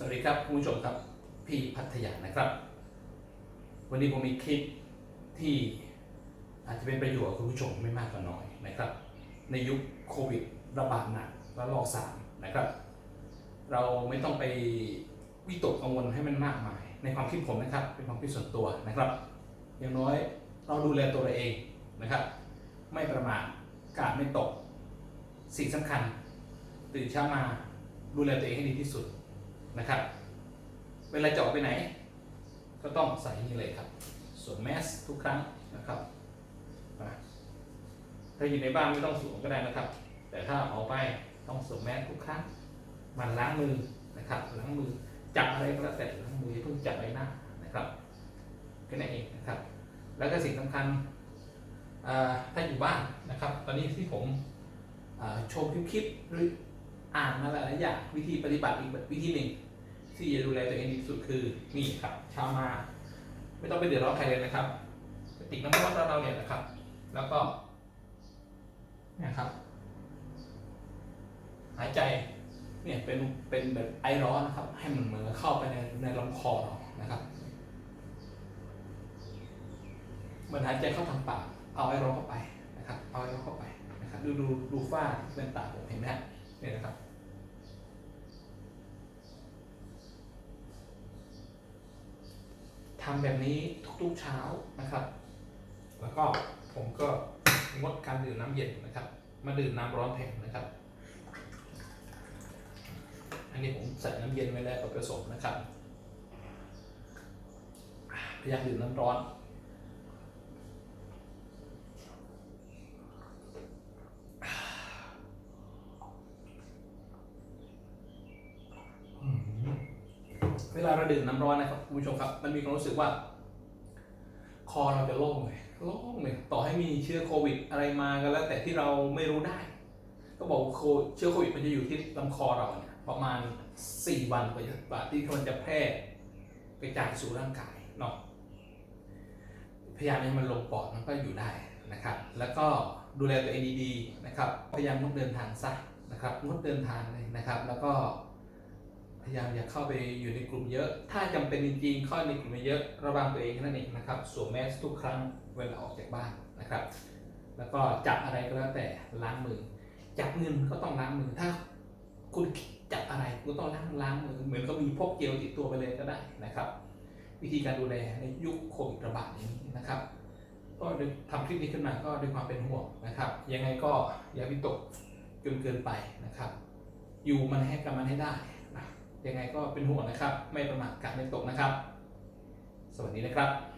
สวัสดีครับคุณผู้ชมครับพี่พัทยานะครับ วันนี้ผมมีคลิปที่อาจจะเป็นประโยชน์กับคุณผู้ชมไม่มากก็น้อยนะครับ ในยุคโควิดระบาดหนักและรอบสามนะครับ เราไม่ต้องไปวิตกกังวลให้มันมากมาย ในความคิดผมนะครับ เป็นความคิดส่วนตัวนะครับ อย่างน้อยเราดูแลตัวเราเองนะครับ ไม่ประมาทกาดไม่ตก สิ่งสำคัญ ตื่นเช้ามาดูแลตัวเองให้ดีที่สุด นะครับ เวลาจะออกไปไหน ก็ต้องใส่นี่เลยครับสวมแมสทุกครั้งนะครับถ้าอยู่ในบ้านไม่ต้องสวมก็ได้นะครับ แต่ถ้าออกไปต้องสวมแมสทุกครั้งมันล้างมือนะครับล้างมือจับอะไรก็แล้วแต่ล้างมือเพิ่งจับใบหน้านะครับแค่นั้นเองนะครับ แล้วก็สิ่งสำคัญถ้าอยู่บ้านนะครับ ตอนนี้ที่ผมโชว์คลิปๆหรือ อ่านมาหลายอย่างวิธีปฏิบัติอีกวิธีหนึ่งที่จะดูแลตัวเองดีที่สุดคือนี่ครับเช้ามา ไม่ต้องไปเดือดร้อนใครเลยนะครับติกน้ำร้อนเราเนี่ยนะครับ แล้วก็เนะครับ หายใจเนี่ยเป็นเป็นแบบไอร้อนนะครับ ให้มันเหมือนเข้าไปในในลำคอเรานะครับเหมือนหายใจเข้าทางปากเอาไอร้อนเข้าไปนะครับเอาไอร้อนเข้าไปนะครับ ดูดูดูฝ้าเป็นตาผมเห็นไหมฮะ เนี่ยนะครับ ทำแบบนี้ทุกๆเช้านะครับ แล้วก็ผมก็งดการดื่มน้ำเย็นนะครับ มาดื่มน้ำร้อนแทนนะครับ อันนี้ผมใส่น้ำเย็นไว้แล้วผสมนะครับ พยายามดื่มน้ำร้อน เวลาเราดื่มน้ำร้อนนะครับคุณผู้ชมครับ มันมีความรู้สึกว่า คอเราจะโล่งเลยโล่งเลยต่อให้มีเชื้อโควิดอะไรมาก็แล้วแต่ที่เราไม่รู้ได้ ก็บอกว่าเชื้อโควิดมันจะอยู่ที่ลำคอเราเนี่ยประมาณ 4 วันกว่าจะกว่าที่มันจะแพร่กระจายสู่ร่างกายเนาะพยายามให้มันลงปอดมันก็อยู่ได้นะครับ แล้วก็ดูแลตัวเองดีๆนะครับ พยายามงดเดินทางซะนะครับงดเดินทางเลยนะครับ แล้วก็ ยายามอย่าเข้าไปอยู่ในกลุ่มเยอะ ถ้าจำเป็นจริงๆเข้าในกลุ่มเยอะ ระวังตัวเองแค่นั่นเองนะครับสวมแมสทุกครั้งเวลาออกจากบ้านนะครับ แล้วก็จับอะไรก็แล้วแต่ล้างมือ จับเงินก็ต้องล้างมือ ถ้าคุณจับอะไรคุณต้องล้างล้างมือ เหมือนก็มีพกเจลติดตัวไปเลยก็ได้นะครับ วิธีการดูแลในยุคโควิดระบาดนี้นะครับก็ทำคลิปนี้ขึ้นมาก็ด้วยความเป็นห่วงนะครับ ยังไงก็อย่าวิตกจนเกินไปนะครับ อยู่มันให้กับมันให้ได้ ยังไงก็เป็นห่วงนะครับ ไม่ประมาทการไม่ตกนะครับ สวัสดีนะครับ